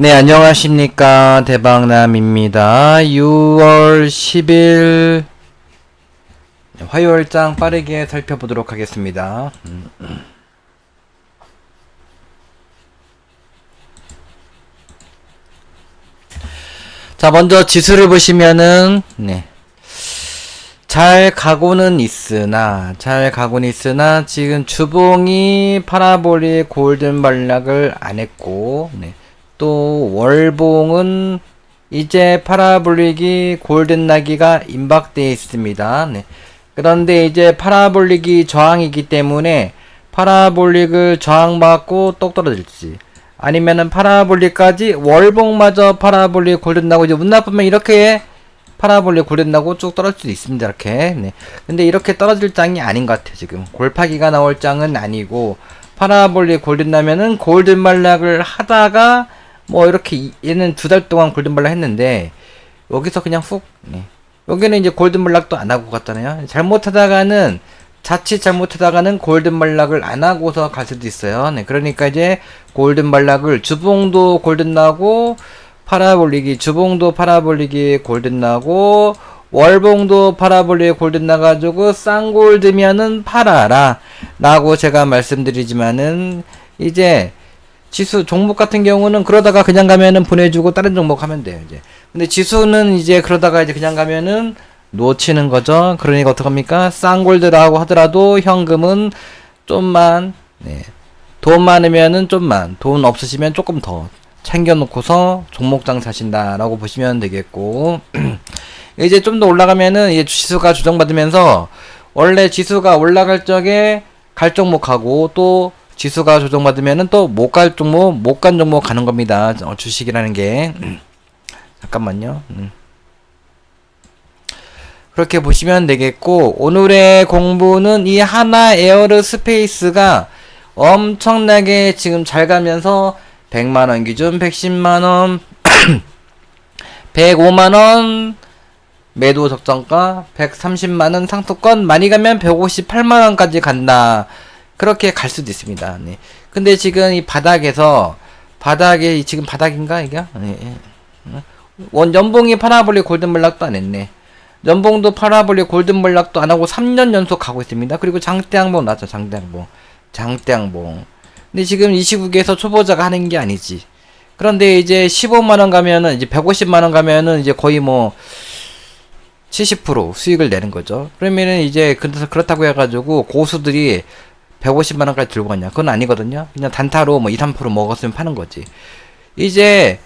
네, 안녕하십니까. 대박남입니다. 6월 10일 화요일장 빠르게 살펴보도록 하겠습니다. 음. 자, 먼저 지수를 보시면은, 네. 잘 가고는 있으나, 잘 가고는 있으나, 지금 주봉이 파라볼릭 골든 발락을 안 했고, 네. 또 월봉은 이제 파라볼릭이 골든 나기가 임박되어 있습니다. 네. 그런데 이제 파라볼릭이 저항이기 때문에 파라볼릭을 저항받고 똑 떨어질지 아니면은 파라볼릭까지 월봉마저 파라볼릭 골든 나고 이제 운 나쁘면 이렇게 파라볼릭 골든 나고 쭉 떨어질 수도 있습니다. 이렇게. 네. 근데 이렇게 떨어질 장이 아닌 것 같아요. 지금 골파기가 나올 장은 아니고 파라볼릭 골든 나면은 골든 발락을 하다가 뭐 이렇게 이- 얘는 두 달 동안 골든블락 했는데 여기서 그냥 훅 네. 여기는 이제 골든블락도 안 하고 갔잖아요 잘못하다가는 자칫 잘못하다가는 골든블락을 안 하고서 갈 수도 있어요 네 그러니까 이제 골든블락을 주봉도 골든 나고 파라볼릭이 주봉도 파라볼릭이 골든 나고 월봉도 파라볼릭 골든 나가지고 쌍골드면은 팔아라 라고 제가 말씀드리지만은 이제 지수 종목 같은 경우는 그러다가 그냥 가면은 보내주고 다른 종목 하면 돼요 이제. 근데 지수는 이제 그러다가 이제 그냥 가면은 놓치는 거죠. 그러니까 어떡합니까? 쌍골드라고 하더라도 현금은 좀만 네. 돈 많으면은 좀만 돈 없으시면 조금 더 챙겨놓고서 종목장 사신다라고 보시면 되겠고. 이제 좀 더 올라가면은 이제 지수가 조정받으면서 원래 지수가 올라갈 적에 갈 종목하고 또 지수가 조정받으면은 또못 갈 종목, 못 간 종목 가는 겁니다. 어, 주식이라는 게. 잠깐만요. 음. 그렇게 보시면 되겠고, 오늘의 공부는 이 하나 에어르 스페이스가 엄청나게 지금 잘 가면서 100만원 기준 110만원, 105만원, 매도 적정가 130만원 상투권 많이 가면 158만원까지 간다. 그렇게 갈 수도 있습니다. 네. 근데 지금 이 바닥에서 바닥에 이 지금 바닥인가 이게? 네. 예. 원 연봉이 파라볼릭 골든블락도 안 했네. 연봉도 파라볼릭 골든블락도 안 하고 3년 연속 가고 있습니다. 그리고 장대항봉 나왔죠. 장대항봉. 장대항봉. 근데 지금 이 시국에서 초보자가 하는 게 아니지. 그런데 이제 15만 원 가면은 이제 150만 원 가면은 이제 거의 뭐 70% 수익을 내는 거죠. 그러면은 이제 그렇다고 해가지고 고수들이 150만 원까지 들고 갔냐? 그건 아니거든요. 그냥 단타로 뭐 2, 3% 먹었으면 파는 거지. 이제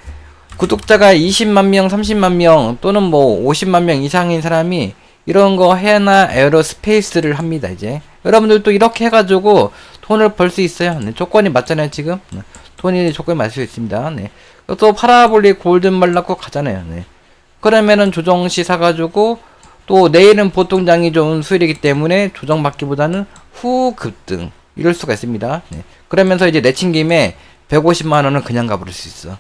구독자가 20만 명, 30만 명 또는 뭐 50만 명 이상인 사람이 이런 거 해나 에어로스페이스를 합니다. 이제 여러분들도 이렇게 해가지고 돈을 벌 수 있어요. 네, 조건이 맞잖아요. 지금 네, 돈이 조건이 맞을 수 있습니다. 네. 또 파라볼릭 골든 말라고 가잖아요. 네. 그러면은 조정시 사가지고 또 내일은 보통 장이 좋은 수일이기 때문에 조정받기보다는 후 급등 이럴 수가 있습니다. 네. 그러면서 이제 내친 김에 150만 원은 그냥 가버릴 수 있어.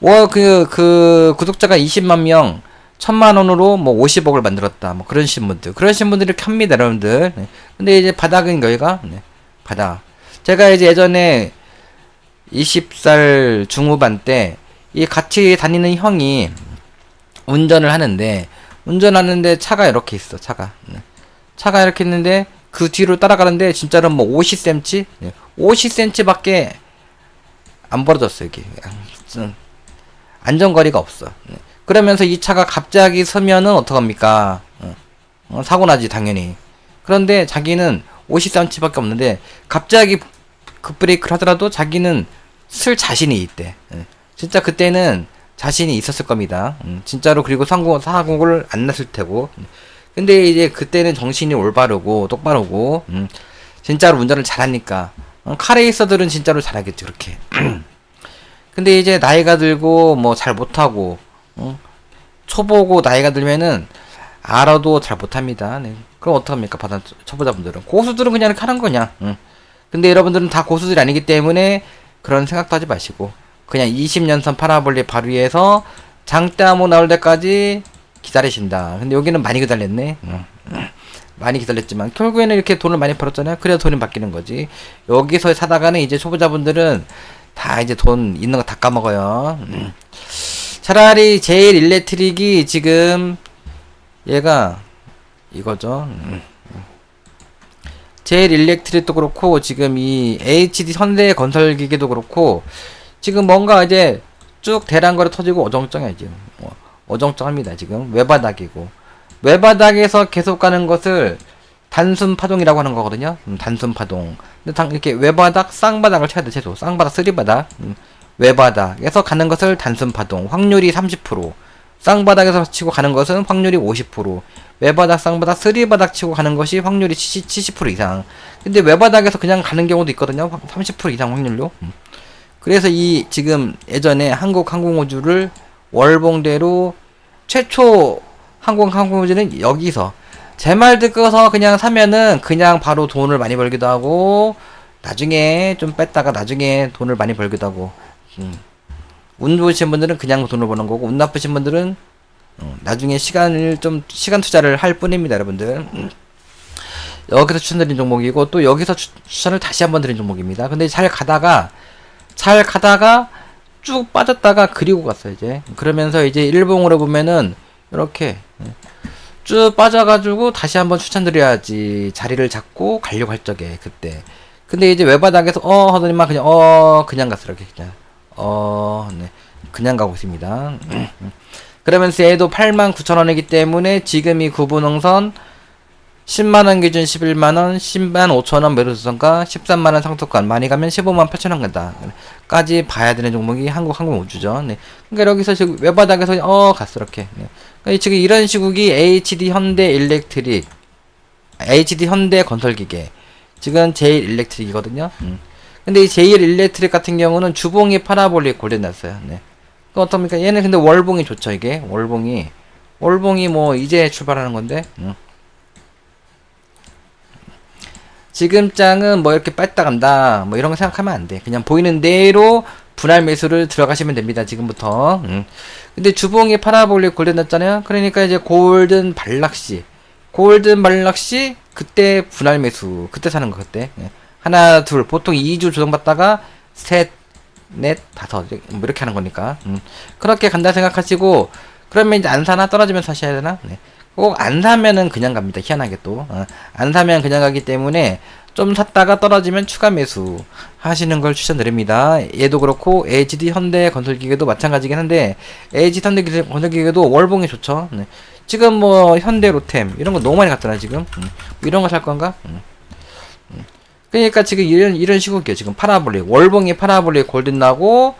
와그 그 구독자가 20만 명 천만 원으로 뭐 50억을 만들었다. 뭐 그런 신분들 그런 신분들이 합니다, 여러분들. 네. 근데 이제 바닥은 여기가 네. 바닥. 제가 이제 예전에 20살 중후반 때 이 같이 다니는 형이 운전을 하는데 운전하는데 차가 이렇게 있어 차가 네. 차가 이렇게 있는데 그 뒤로 따라가는데 진짜로 뭐 50cm 네. 50cm밖에 안 벌어졌어 음, 안전거리가 없어 네. 그러면서 이 차가 갑자기 서면은 어떡합니까 어, 어, 사고 나지 당연히 그런데 자기는 50cm밖에 없는데 갑자기 급브레이크를 하더라도 자기는 쓸 자신이 있대 예. 진짜 그때는 자신이 있었을 겁니다. 음, 진짜로 그리고 상고 사고를 안 났을 테고. 음. 근데 이제 그때는 정신이 올바르고 똑바르고 음, 진짜로 운전을 잘하니까 어, 카레이서들은 진짜로 잘하겠지 그렇게. 근데 이제 나이가 들고 뭐 잘 못하고 어, 초보고 나이가 들면은 알아도 잘 못합니다. 네. 그럼 어떡합니까? 바다 초보자분들은 고수들은 그냥 이렇게 하는 거냐. 응. 근데 여러분들은 다 고수들이 아니기 때문에 그런 생각도 하지 마시고 그냥 20년 선 파라볼릭 바로 위에서 장대 암호 나올 때까지 기다리신다. 근데 여기는 많이 기다렸네. 응. 많이 기다렸지만 결국에는 이렇게 돈을 많이 벌었잖아요. 그래야 돈이 바뀌는 거지. 여기서 사다가는 이제 초보자분들은 다 이제 돈 있는 거 다 까먹어요. 음. 차라리 제일 일렉트릭이 지금 얘가 이거죠. 음. 제일 일렉트릭도 그렇고 지금 이 HD 현대 건설 기계도 그렇고 지금 뭔가 이제 쭉 대란거리 터지고 어정쩡해 지금 어, 어정쩡합니다 지금 외바닥이고 외바닥에서 계속 가는 것을 단순 파동이라고 하는 거거든요. 음, 단순 파동. 근데 당, 이렇게 외바닥, 쌍바닥을 쳐야 돼, 최소. 쌍바닥, 쓰리바닥. 음, 외바닥에서 가는 것을 단순 파동. 확률이 30%. 쌍바닥에서 치고 가는 것은 확률이 50%. 외바닥, 쌍바닥, 쓰리바닥 치고 가는 것이 확률이 70, 70% 이상. 근데 외바닥에서 그냥 가는 경우도 있거든요. 30% 이상 확률로. 음. 그래서 이 지금 예전에 한국 항공우주를 월봉대로 최초 한국 항공우주는 여기서 제 말 듣고서 그냥 사면은 그냥 바로 돈을 많이 벌기도 하고 나중에 좀 뺐다가 나중에 돈을 많이 벌기도 하고 음. 운 좋으신 분들은 그냥 돈을 버는 거고 운 나쁘신 분들은 어, 나중에 시간을 좀 시간 투자를 할 뿐입니다 여러분들 음. 여기서 추천드린 종목이고 또 여기서 추, 추천을 다시 한번 드린 종목입니다 근데 잘 가다가 잘 가다가 쭉 빠졌다가 그리고 갔어요 이제. 그러면서 이제 일봉으로 보면은 이렇게 예. 쭉 빠져가지고 다시 한번 추천드려야지 자리를 잡고 가려고 할 적에 그때. 근데 이제 외바닥에서 어 하더니만 그냥 어 그냥 갔어 이렇게 그냥. 어 네. 그냥 가고 있습니다. 그러면서 얘도 89,000원이기 때문에 지금 이 구분홍선 10만원 기준 11만원, 10만 5천원 매도수선가, 13만원 상속관, 많이 가면 15만 8천원 간다. 까지 봐야 되는 종목이 한국 항공우주죠. 네. 그러니까 여기서 지금 외바닥에서 어 갔어 이렇게. 네. 그러니까 지금 이런 시국이 HD 현대 일렉트릭, HD 현대 건설기계, 지금 제일 일렉트릭이거든요. 음. 근데 이 제일 일렉트릭 같은 경우는 주봉이 파라볼릭 골드났어요. 네. 그 어떻습니까? 얘는 근데 월봉이 좋죠 이게 월봉이 월봉이 뭐 이제 출발하는 건데. 음. 지금 장은 뭐 이렇게 뺐다 간다 뭐 이런 거 생각하면 안 돼. 그냥 보이는 대로 분할 매수를 들어가시면 됩니다. 지금부터. 음. 근데 주봉이 파라볼릭 골든 났잖아요. 그러니까 이제 골든 발락시, 골든 발락시 그때 분할 매수 그때 사는 거 그때. 예. 하나 둘 보통 2주 조정받다가 셋, 넷, 다섯 뭐 이렇게 하는 거니까. 음. 그렇게 간다 생각하시고 그러면 이제 안 사나 떨어지면 사셔야 되나? 네. 꼭 안 사면은 그냥 갑니다. 희한하게 또. 어, 안 사면 그냥 가기 때문에 좀 샀다가 떨어지면 추가 매수 하시는 걸 추천드립니다. 얘도 그렇고 HD 현대 건설기계도 마찬가지긴 한데 HD 현대 기계- 건설기계도 월봉이 좋죠. 네. 지금 뭐 현대 로템 이런 거 너무 많이 갔잖아 지금. 음. 뭐 이런 거 살 건가? 음. 음. 그러니까 지금 이런 이런 식으로요. 지금 파라볼릭 월봉이 파라볼릭 골든 나고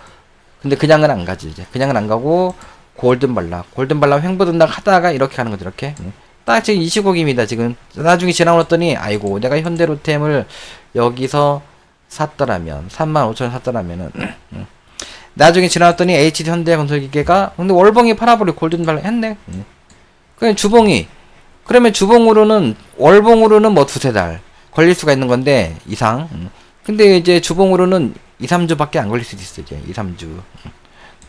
근데 그냥은 안 가지 이제 그냥은 안 가고 골든 발라 골든 발라 횡보든다 하다가 이렇게 하는 거죠 이렇게 음. 딱 지금 이 시국입니다 지금 나중에 지나갔더니 아이고 내가 현대로템을 여기서 샀더라면 35,000원 샀더라면은 음. 나중에 지나갔더니 HD 현대건설기계가 근데 월봉이 파라볼릭 골든 발라 했네 음. 그냥 주봉이 그러면 주봉으로는 월봉으로는 뭐 두세 달 걸릴 수가 있는 건데 이상 음. 근데 이제 주봉으로는 2, 3주밖에 안 걸릴 수도 있어 이제 2, 3주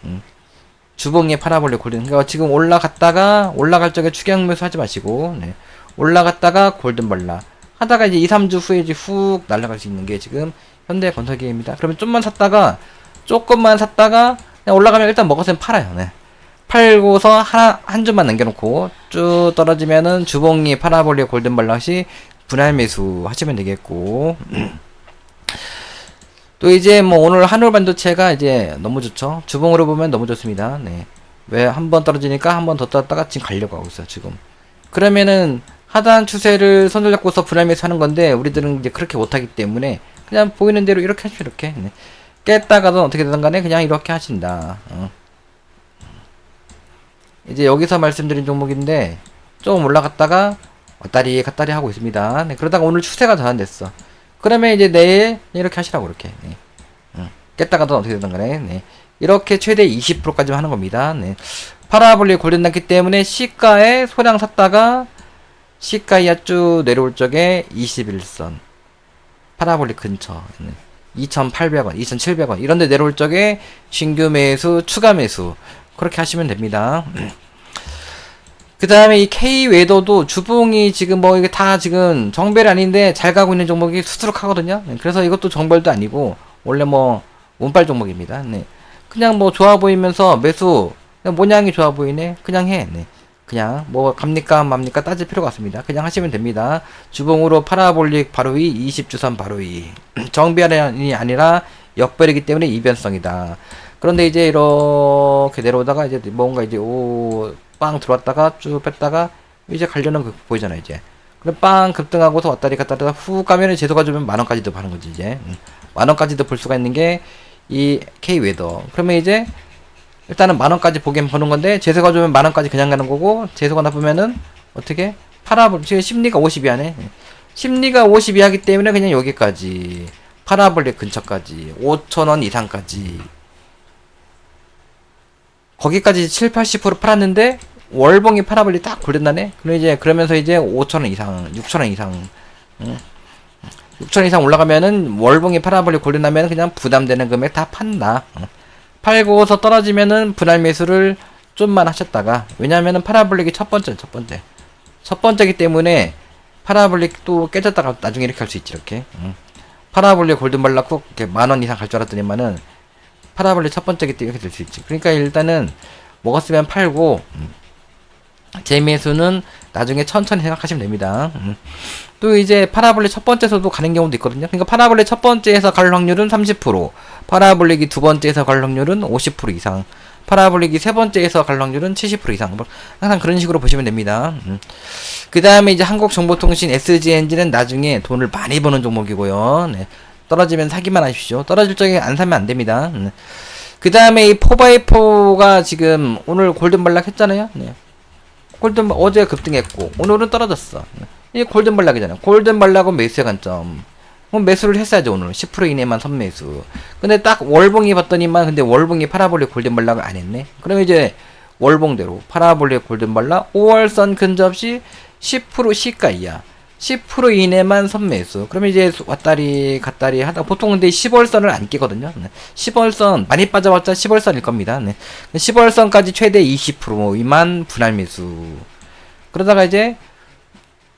음. 주봉에 파라볼릭 골든 그러니까 지금 올라갔다가 올라갈 적에 추경 매수 하지 마시고 네. 올라갔다가 골든 발라 하다가 이제 2, 3주 후에 이제 훅 날아갈 수 있는 게 지금 현대 건설기입니다. 그러면 좀만 샀다가 조금만 샀다가 올라가면 일단 먹었으면 팔아요. 네. 팔고서 하나 한 주만 남겨놓고 쭉 떨어지면은 주봉이 파라볼릭 골든 발라시 분할 매수 하시면 되겠고 또 이제 뭐 오늘 한올 반도체가 이제 너무 좋죠. 주봉으로 보면 너무 좋습니다. 네. 왜 한 번 떨어지니까 한 번 더 떨었다가 지금 가려고 하고 있어요, 지금. 그러면은 하단 추세를 손을 잡고서 불안매수 하는 건데 우리들은 이제 그렇게 못 하기 때문에 그냥 보이는 대로 이렇게 하시죠, 이렇게. 네. 깼다가도 어떻게 되든 간에 그냥 이렇게 하신다. 어. 이제 여기서 말씀드린 종목인데 조금 올라갔다가 왔다리 갔다리 하고 있습니다. 네, 그러다가 오늘 추세가 전환됐어. 그러면 이제 내일 이렇게 하시라고 이렇게 네. 응. 깼다가도 어떻게 되든 간에 네. 이렇게 최대 20%까지 하는 겁니다. 네. 파라볼릭 골든 났기 때문에 시가에 소량 샀다가 시가야 쭉 내려올 적에 21선 파라볼릭 근처 네. 2,800원, 2,700원 이런 데 내려올 적에 신규 매수, 추가 매수 그렇게 하시면 됩니다. 그 다음에 이 K 웨더도 주봉이 지금 뭐 이게 다 지금 정벨 아닌데 잘 가고 있는 종목이 수두룩 하거든요. 네, 그래서 이것도 정벌도 아니고 원래 뭐 운빨 종목입니다. 네. 그냥 뭐 좋아 보이면서 매수 모양이 좋아 보이네. 그냥 해. 네. 그냥 뭐 갑니까 맙니까 따질 필요가 없습니다. 그냥 하시면 됩니다. 주봉으로 파라볼릭 바로 위 20주선 바로 위 정비안이 아니라 역별이기 때문에 이변성이다. 그런데 이제 이렇게 내려오다가 이제 뭔가 이제 오 빵 들어왔다가 쭉 뺐다가 이제 가려는 그 보이잖아 이제. 그럼 빵 급등하고서 왔다리 갔다리 후 가면은 재소가 주면 만 원까지도 파는 거지 이제. 음. 만 원까지도 볼 수가 있는 게 이 K 웨더. 그러면 이제 일단은 만 원까지 보긴 보는 건데 재소가 주면 만 원까지 그냥 가는 거고 재소가 나쁘면은 어떻게 파라볼 지금 심리가 50이 하네. 심리가 50이 하기 때문에 그냥 여기까지 파라볼릭 근처까지 5천 원 이상까지 거기까지 7, 80% 팔았는데 월봉이 파라볼릭 딱 골든다네. 그럼 이제 그러면서 이제 5천 원 이상, 6천 원 이상, 응? 6천 원 이상 올라가면은 월봉이 파라볼릭 골든다면 그냥 부담되는 금액 다 판다. 응. 팔고서 떨어지면은 분할 매수를 좀만 하셨다가 왜냐하면은 파라볼릭이 첫 번째 첫 번째 첫 번째기 때문에 파라볼릭 또 깨졌다가 나중에 이렇게 할 수 있지 이렇게 응. 파라볼릭 골든발라쿡 이렇게 만 원 이상 갈 줄 알았더니만은 파라볼릭 첫 번째 기 때문에 이렇게 될 수 있지 그러니까 일단은 먹었으면 팔고 음. 제 매수는 나중에 천천히 생각하시면 됩니다. 음. 또 이제 파라볼릭 첫 번째에서도 가는 경우도 있거든요. 그러니까 파라볼릭 첫 번째에서 갈 확률은 30%, 파라볼릭이 두 번째에서 갈 확률은 50% 이상, 파라볼릭이 세 번째에서 갈 확률은 70% 이상. 뭐 항상 그런 식으로 보시면 됩니다. 음. 그 다음에 이제 한국정보통신 SGNG는 나중에 돈을 많이 버는 종목이고요. 네. 떨어지면 사기만 하십시오. 떨어질 적에 안 사면 안 됩니다. 음. 그 다음에 이 4x4가 지금 오늘 골든발락 했잖아요. 네. 골든 어제 급등했고 오늘은 떨어졌어. 이게 골든 발락이잖아. 골든 발락은 매수의 관점. 그럼 매수를 했어야죠 오늘 10% 이내만 선매수. 근데 딱 월봉이 봤더니만 근데 월봉이 파라볼릭 골든 발락을 안 했네. 그럼 이제 월봉대로 파라볼릭 골든 발락 5월선 근접 시10% 시가 이하. 10% 이내만 선매수. 그러면 이제 왔다리 갔다리 하다 보통 근데 10월선을 안 끼거든요. 네. 10월선 많이 빠져봤자 10월선일 겁니다. 네. 10월선까지 최대 20% 미만 분할 매수. 그러다가 이제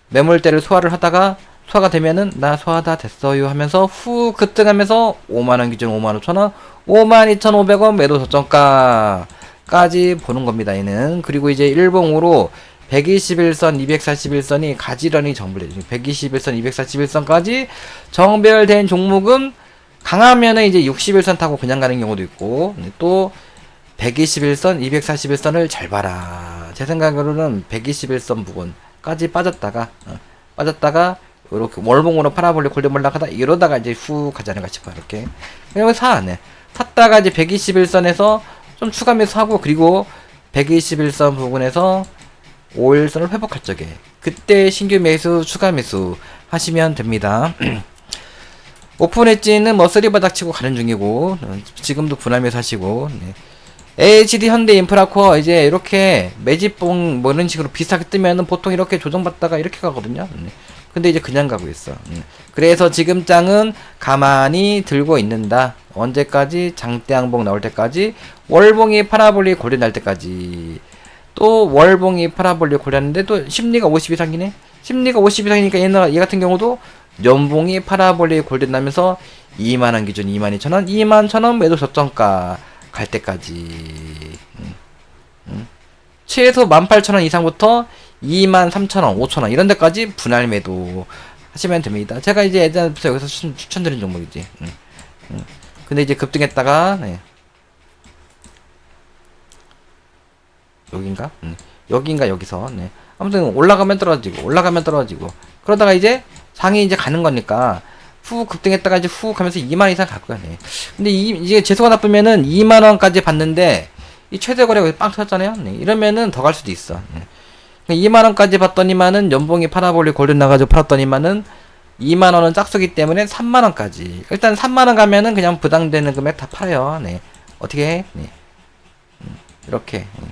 매물대를 소화를 하다가 소화가 되면은 나 소화 다 됐어요 하면서 후 급등하면서 5만원 기준 5만 5천원 5만 2,500원 매도 저점가까지 보는 겁니다. 얘는 그리고 이제 일봉으로 121선, 241선이 가지런히 정벌돼 121선, 241선까지 정별된 종목은 강하면은 이제 61선 타고 그냥 가는 경우도 있고 네, 또 121선, 241선을 잘 봐라. 제 생각으로는 121선 부분까지 빠졌다가 어, 빠졌다가 이렇게 월봉으로 팔아볼래 골드몰락 하다 이러다가 이제 후 가자는 같이 봐 이렇게 그냥 사 네. 탔다가 이제 121선에서 좀 추가 매수하고 그리고 121선 부분에서 5일선을 회복할 적에 그때 신규 매수 추가 매수 하시면 됩니다. 오픈 엣지는 뭐 쓰리 바닥 치고 가는 중이고 어, 지금도 분할 매수 하시고 네. HD 현대 인프라코어 이제 이렇게 매집봉 뭐 이런 식으로 비슷하게 뜨면은 보통 이렇게 조정받다가 이렇게 가거든요. 네. 근데 이제 그냥 가고 있어. 음. 그래서 지금 장은 가만히 들고 있는다. 언제까지 장대 항봉 나올 때까지 월봉이 파라볼릭 고리 날 때까지 또 월봉이 파라볼릭 고렸는데 또 심리가 50 이상이네. 심리가 50 이상이니까 얘는 얘 같은 경우도 연봉이 파라볼릭 골든 나면서 2만 원 기준 2만 2천 원 2만 1천원 매도 저점가 갈 때까지 음, 음. 최소 18,000원 이상부터 2만 3천원 5천원 이런 데까지 분할 매도 하시면 됩니다 제가 이제 예전부터 여기서 추천, 추천드린 종목이지 음, 음. 근데 이제 급등했다가 네. 여긴가? 음. 여긴가 여기서 네. 아무튼 올라가면 떨어지고 올라가면 떨어지고 그러다가 이제 상이 이제 가는 거니까 후 급등했다가 이제 후 가면서 2만 이상 갈 거야. 네. 근데 이, 이제 재수가 나쁘면은 2만 원까지 받는데 이 최대 거래가 빵 터졌잖아요. 네. 이러면은 더 갈 수도 있어. 네. 2만 원까지 받더니만은 연봉이 파라볼리 골든 나가지고 팔았더니만은 2만 원은 짝수기 때문에 3만 원까지. 일단 3만 원 가면은 그냥 부담되는 금액 다 팔아요. 네. 어떻게 해? 네. 음, 이렇게. 음.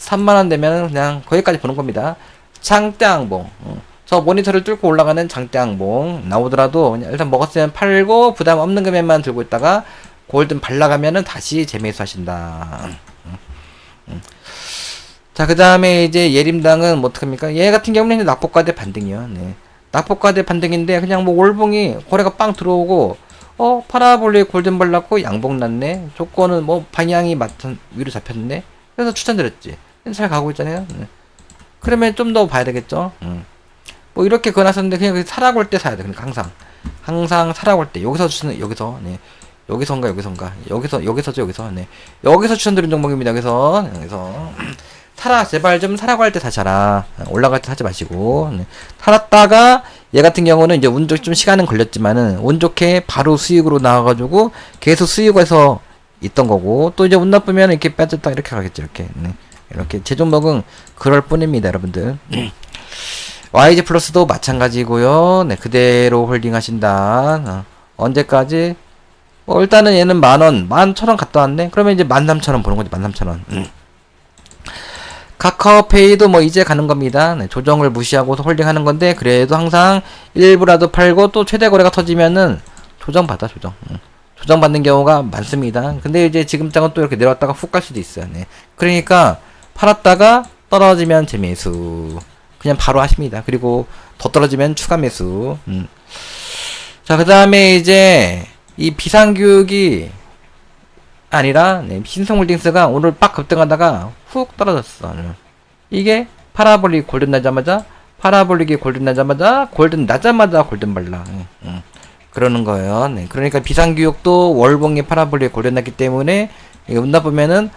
3만원 되면 그냥 거기까지 보는 겁니다. 장대항봉. 어. 저 모니터를 뚫고 올라가는 장대항봉 나오더라도 일단 먹었으면 팔고 부담 없는 금액만 들고 있다가 골든 발라가면은 다시 재매수 하신다. 음, 음. 자, 그 다음에 이제 예림당은 뭐 어떡합니까? 얘 같은 경우는 낙폭과대 반등이요. 네. 낙폭과대 반등인데 그냥 뭐 월봉이 거래가 빵 들어오고 어 파라볼릭 골든벌 났고 양봉 났네 조건은 뭐 방향이 맞던 위로 잡혔네 그래서 추천드렸지 잘 가고 있잖아요. 네. 그러면 좀 더 봐야 되겠죠? 음. 뭐 이렇게 그어놨었는데 그냥 할때 사야 돼 그러니까 항상 항상 할 때. 여기서 추천 여기서 네. 여기선가 여기선가. 여기서 여기서죠 여기서. 네. 여기서 추천드린 종목입니다 여기서. 여기서. 사라 제발 좀 사라고 할 때 사셔라. 올라갈 때 사지 마시고. 네. 살았다가 얘 같은 경우는 이제 운 좋게 좀 시간은 걸렸지만은 운 좋게 바로 수익으로 나와가지고 계속 수익에서 있던 거고 또 이제 운 나쁘면 이렇게 빠졌다 이렇게 가겠죠 이렇게. 네. 이렇게 제 종목은 그럴 뿐입니다 여러분들 YG 플러스도 마찬가지고요 네 그대로 홀딩 하신다 어, 언제까지 뭐 일단은 얘는 만원 만 천원 갔다 왔네 그러면 이제 만 삼천원 보는 거지 만 삼천원 음. 카카오페이도 뭐 이제 가는 겁니다. 네, 조정을 무시하고서 홀딩하는 건데 그래도 항상 일부라도 팔고 또 최대 거래가 터지면은 조정 받아 조정. 응. 조정 받는 경우가 많습니다. 근데 이제 지금 장은 또 이렇게 내려왔다가 훅 갈 수도 있어요. 네. 그러니까 팔았다가 떨어지면 재매수. 그냥 바로 하십니다. 그리고 더 떨어지면 추가 매수. 음. 자, 그 다음에 이제 이 비상교육이 아니라 네, 신성홀딩스가 오늘 빡 급등하다가 훅 떨어졌어. 네. 이게 파라볼릭 골든 나자마자 파라볼릭이 골든 나자마자 골든 나자마자 골든 발라. 응, 응. 그러는 거예요. 네. 그러니까 비상교육도 월봉이 파라볼릭 골든 났기 때문에 운다 보면은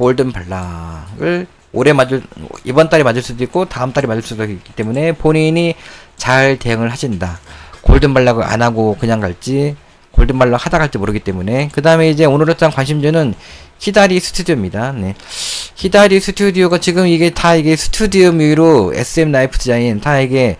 골든 발락을 올해 맞을 이번 달에 맞을 수도 있고 다음 달에 맞을 수도 있기 때문에 본인이 잘 대응을 하신다. 골든 발락을 안 하고 그냥 갈지 골든 발락 하다 갈지 모르기 때문에 그 다음에 이제 오늘 일단 관심주는 히다리 스튜디오입니다. 네. 히다리 스튜디오가 지금 이게 다 이게 스튜디오 미로 SM 라이프 디자인 다 이게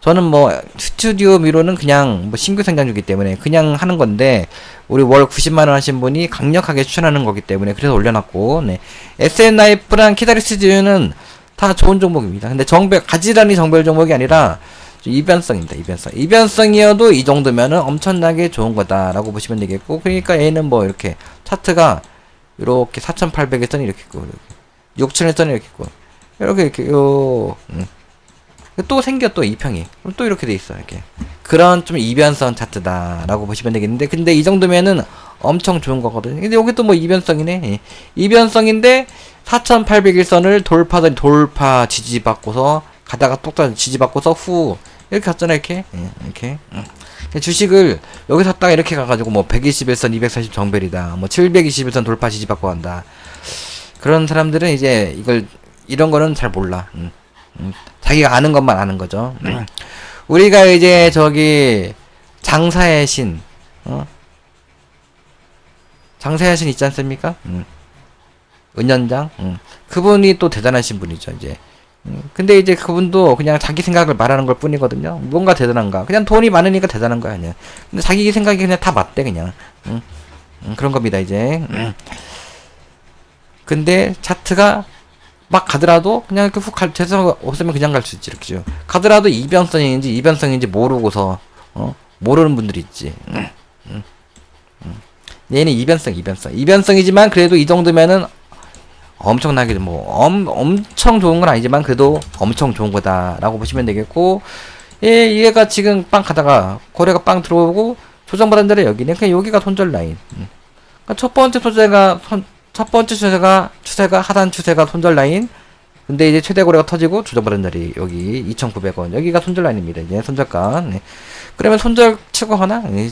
저는 뭐 스튜디오 미로는 그냥 뭐 신규 상장주기 때문에 그냥 하는 건데 우리 월 90만 원 하신 분이 강력하게 추천하는 거기 때문에 그래서 올려놨고 네. SM 라이프랑 히다리 스튜디오는 다 좋은 종목입니다. 근데 정배 가지런히 정별 종목이 아니라 이변성입니다. 이변성. 이변성이어도 이 정도면은 엄청나게 좋은 거다라고 보시면 되겠고, 그러니까 얘는 뭐 이렇게 차트가 이렇게 4,800에서는 이렇게 있고, 6,000에서는 이렇게 있고, 이렇게 이렇게 요, 음. 또 생겨 또 이평이. 그럼 또 이렇게 돼 있어 이렇게. 그런 좀 이변성 차트다라고 보시면 되겠는데 근데 이 정도면은 엄청 좋은 거거든요. 근데 여기 또 뭐 이변성이네? 예. 이변성인데 4801선을 돌파던 돌파 지지받고서 가다가 똑똑 지지받고서 후 이렇게 갔잖아 이렇게. 예, 이렇게. 음. 주식을 여기서 딱 이렇게 가가지고 뭐 121선 240 정벨이다. 뭐 721선 돌파 지지받고 간다. 그런 사람들은 이제 이걸 이런 거는 잘 몰라. 음. 음. 자기가 아는 것만 아는 거죠 음. 우리가 이제 저기 장사의 신 어? 장사의 신 있지 않습니까 음. 은연장 음. 그분이 또 대단하신 분이죠 이제 음, 근데 이제 그분도 그냥 자기 생각을 말하는 걸 뿐이거든요. 뭔가 대단한가? 그냥 돈이 많으니까 대단한 거야, 그냥. 근데 자기 생각이 그냥 다 맞대, 그냥. 응? 응, 그런 겁니다, 이제. 응. 근데 차트가 막 가더라도 그냥 이렇게 훅 갈, 재성 없으면 그냥 갈 수 있지, 이렇게죠. 가더라도 이변성인지 이변성인지 모르고서, 어? 모르는 분들이 있지. 응. 응. 응. 얘는 이변성, 이변성. 이변성이지만 그래도 이 정도면은 엄청나게 뭐 엄, 엄청 좋은 건 아니지만 그래도 엄청 좋은 거다라고 보시면 되겠고 예, 얘가 지금 빵 가다가 거래가 빵 들어오고 조정 받은 데는 여기네. 그냥 여기가 손절 라인. 음. 그러니까 첫 번째 소재가 손, 첫 번째 추세가 추세가 하단 추세가 손절 라인. 근데 이제 최대 거래가 터지고 조정받은 자리 여기 2,900원 여기가 손절 라인입니다. 이제 손절가. 네. 그러면 손절 치고 하나 예.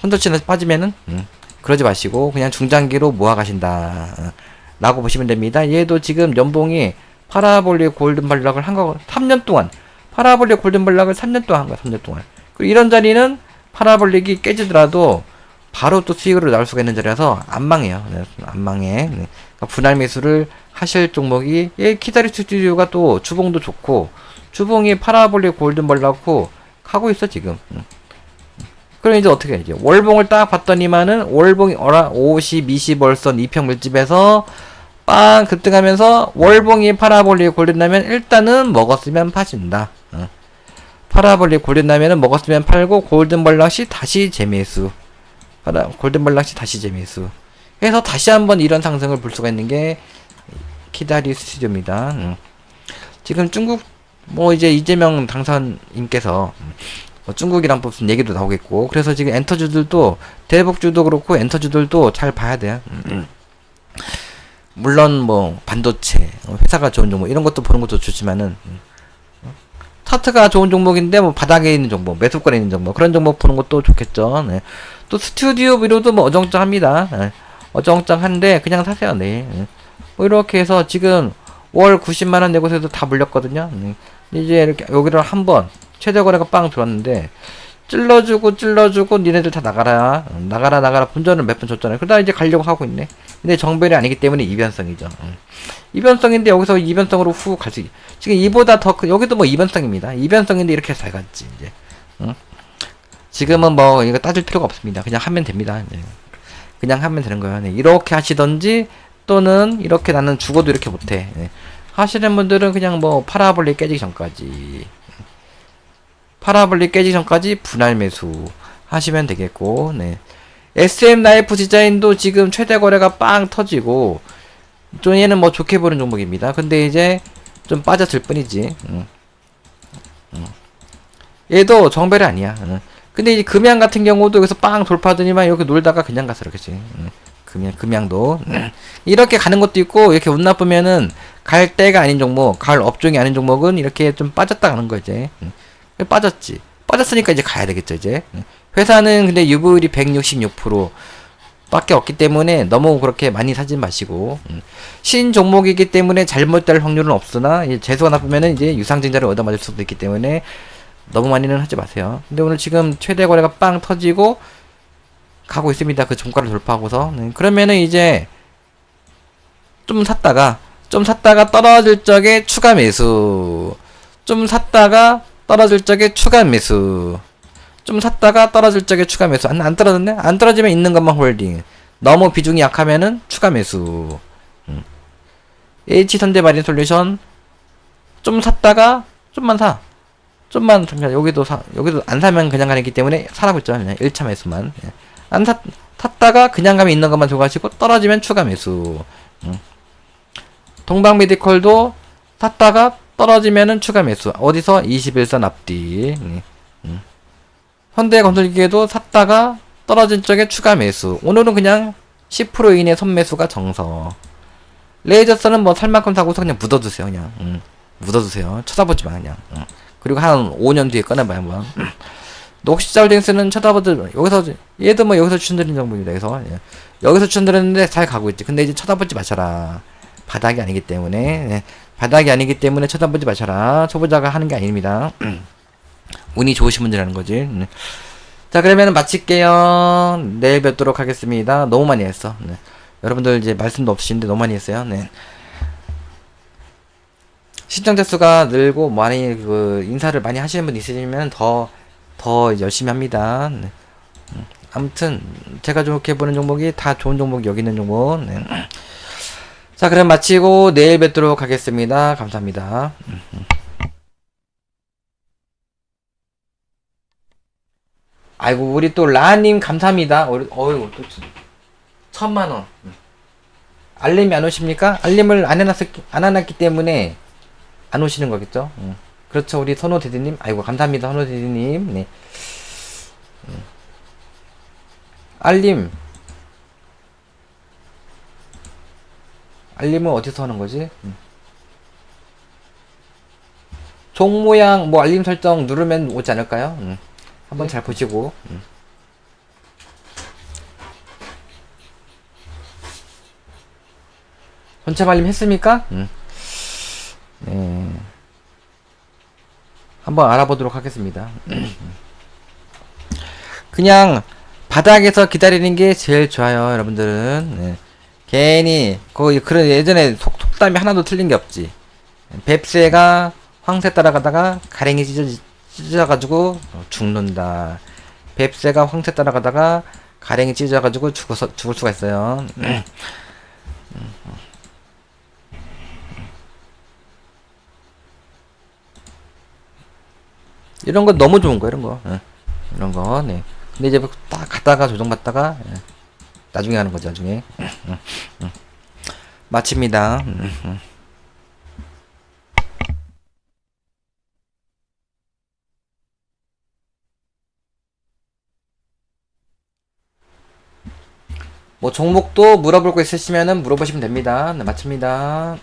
손절 치는 빠지면은 음. 그러지 마시고 그냥 중장기로 모아 가신다. 어. 라고 보시면 됩니다. 얘도 지금 연봉이 파라볼릭 골든 발락을 한 거, 3년 동안. 파라볼릭 골든 발락을 3년 동안 한 거야, 3년 동안. 그리고 이런 자리는 파라볼릭이 깨지더라도 바로 또 수익으로 나올 수가 있는 자리라서 안 망해요. 네, 안 망해. 네. 그러니까 분할 매수를 하실 종목이, 얘 키다리 스튜디오가 또 주봉도 좋고, 주봉이 파라볼릭 골든 발락고 하고 있어, 지금. 음. 그럼 이제 어떻게 해야지? 월봉을 딱 봤더니만은 월봉이 어라 50, 20 월선 2평 물집에서 빵 급등하면서 월봉이 파라볼릭 골든라면 일단은 먹었으면 파진다. 어. 파라볼릭 골든라면은 먹었으면 팔고 골든벌락시 다시 재매수. 파라 골든벌락시 다시 재매수. 그래서 다시 한번 이런 상승을 볼 수가 있는 게 키다리 스튜디오입니다. 음. 지금 중국 뭐 이제 이재명 당선인께서 뭐 중국이랑 무슨 얘기도 나오겠고 그래서 지금 엔터주들도 대북주도 그렇고 엔터주들도 잘 봐야 돼요. 음, 음. 물론 뭐 반도체 어, 회사가 좋은 종목 이런 것도 보는 것도 좋지만은 음. 차트가 좋은 종목인데 뭐 바닥에 있는 종목 매수권에 있는 종목 그런 종목 보는 것도 좋겠죠. 네. 또 스튜디오 비료도 뭐 어정쩡합니다. 네. 어정쩡한데 그냥 사세요. 네. 네. 뭐 이렇게 해서 지금 월 90만 원 내고서도 다 물렸거든요. 네. 이제 이렇게 여기를 한번 최저 거래가 빵 들어왔는데 찔러주고 찔러주고 니네들 다 나가라 나가라 나가라 분전을 몇 번 줬잖아요. 그러다 이제 가려고 하고 있네. 근데 정별이 아니기 때문에 이변성이죠. 음. 이변성인데 여기서 이변성으로 후갈수 있. 지금 이보다 더 큰, 여기도 뭐 이변성입니다. 이변성인데 이렇게 잘 갔지 이제. 응? 지금은 뭐 이거 따질 필요가 없습니다. 그냥 하면 됩니다. 네. 그냥 하면 되는 거예요. 네. 이렇게 하시던지 또는 이렇게 나는 죽어도 이렇게 못해. 네. 하시는 분들은 그냥 뭐 파라볼리 깨지기 전까지 파라볼리 깨지기 전까지 분할 매수 하시면 되겠고 네. SM 라이프 디자인도 지금 최대 거래가 빵 터지고 좀 얘는 뭐 좋게 보는 종목입니다. 근데 이제 좀 빠졌을 뿐이지. 음. 음. 얘도 정배이 아니야. 음. 근데 이제 금양 같은 경우도 여기서 빵 돌파하더니만 이렇게 놀다가 그냥 갔어 이렇게지. 음. 금양 금양도 음. 이렇게 가는 것도 있고 이렇게 운 나쁘면은 갈 때가 아닌 종목, 갈 업종이 아닌 종목은 이렇게 좀 빠졌다 가는 거지. 음. 빠졌지. 빠졌으니까 이제 가야 되겠죠 이제. 음. 회사는 근데 유보율이 166% 밖에 없기 때문에 너무 그렇게 많이 사지 마시고 음. 신 종목이기 때문에 잘못될 확률은 없으나 이제 재수가 나쁘면은 이제 유상증자를 얻어맞을 수도 있기 때문에 너무 많이는 하지 마세요. 근데 오늘 지금 최대 거래가 빵 터지고 가고 있습니다. 그 종가를 돌파하고서 네. 그러면은 이제 좀 샀다가 좀 샀다가 떨어질 적에 추가 매수 좀 샀다가 떨어질 적에 추가 매수 좀 샀다가 떨어질 적에 추가 매수 안, 안 떨어졌네? 안 떨어지면 있는 것만 홀딩 너무 비중이 약하면은 추가 매수 음. H선대 마린 솔루션 좀 샀다가 좀만 사 좀만 잠깐 여기도 사 여기도 안 사면 그냥 가기 때문에 사라고 했죠 그냥 1차 매수만 예. 안 사, 탔다가 그냥 가면 있는 것만 들어가시고 떨어지면 추가 매수 음. 동방 메디컬도 샀다가 떨어지면은 추가 매수 어디서 21선 앞뒤 음. 음. 현대 건설기계도 샀다가 떨어진 쪽에 추가 매수. 오늘은 그냥 10% 이내 손매수가 정서. 레이저선은 뭐 살만큼 사고서 그냥 묻어두세요, 그냥. 음, 묻어두세요. 쳐다보지 마, 그냥. 음. 그리고 한 5년 뒤에 꺼내봐요, 한번. 녹시자울딩스는 쳐다보도, 여기서, 얘도 뭐 여기서 추천드린 정보입니다, 여기서. 예. 여기서 추천드렸는데 잘 가고 있지. 근데 이제 쳐다보지 마셔라. 바닥이 아니기 때문에. 예. 바닥이 아니기 때문에 쳐다보지 마셔라. 초보자가 하는 게 아닙니다. 운이 좋으신 분들이라는 거지. 네. 자, 그러면 마칠게요. 내일 뵙도록 하겠습니다. 너무 많이 했어. 네. 여러분들 이제 말씀도 없으신데 너무 많이 했어요. 네. 시청자 수가 늘고 많이 그 인사를 많이 하시는 분 있으시면 더 더 열심히 합니다. 네. 음, 아무튼 제가 좋게 보는 종목이 다 좋은 종목 여기 있는 종목. 네. 자, 그럼 마치고 내일 뵙도록 하겠습니다. 감사합니다. 음, 음. 아이고 우리 또 라님 감사합니다. 어이 또 천만 원. 알림이 안 오십니까? 알림을 안 해놨 안 해놨기 때문에 안 오시는 거겠죠? 응. 그렇죠 우리 선호 대디님. 아이고 감사합니다 선호 대디님. 네. 응. 알림. 알림은 어디서 하는 거지? 응. 종 모양 뭐 알림 설정 누르면 오지 않을까요? 응. 한번 잘 보시고 음. 전체 말림 했습니까? 음. 네. 한번 알아보도록 하겠습니다. 그냥 바닥에서 기다리는 게 제일 좋아요, 여러분들은. 네. 괜히 거기 그런 예전에 속, 속담이 하나도 틀린 게 없지. 뱁새가 황새 따라가다가 가랭이 찢어 찢어가지고 죽는다. 뱁새가 황새 따라가다가 가랭이 찢어가지고 죽어서 죽을 수가 있어요. 이런 거 너무 좋은 거 이런 거. 예. 이런 거 네. 근데 이제 딱 갔다가 조정받다가 예. 나중에 하는 거죠 나중에. 음, 음, 음. 마칩니다. 뭐 종목도 물어볼 거 있으시면 물어보시면 됩니다. 네, 마칩니다.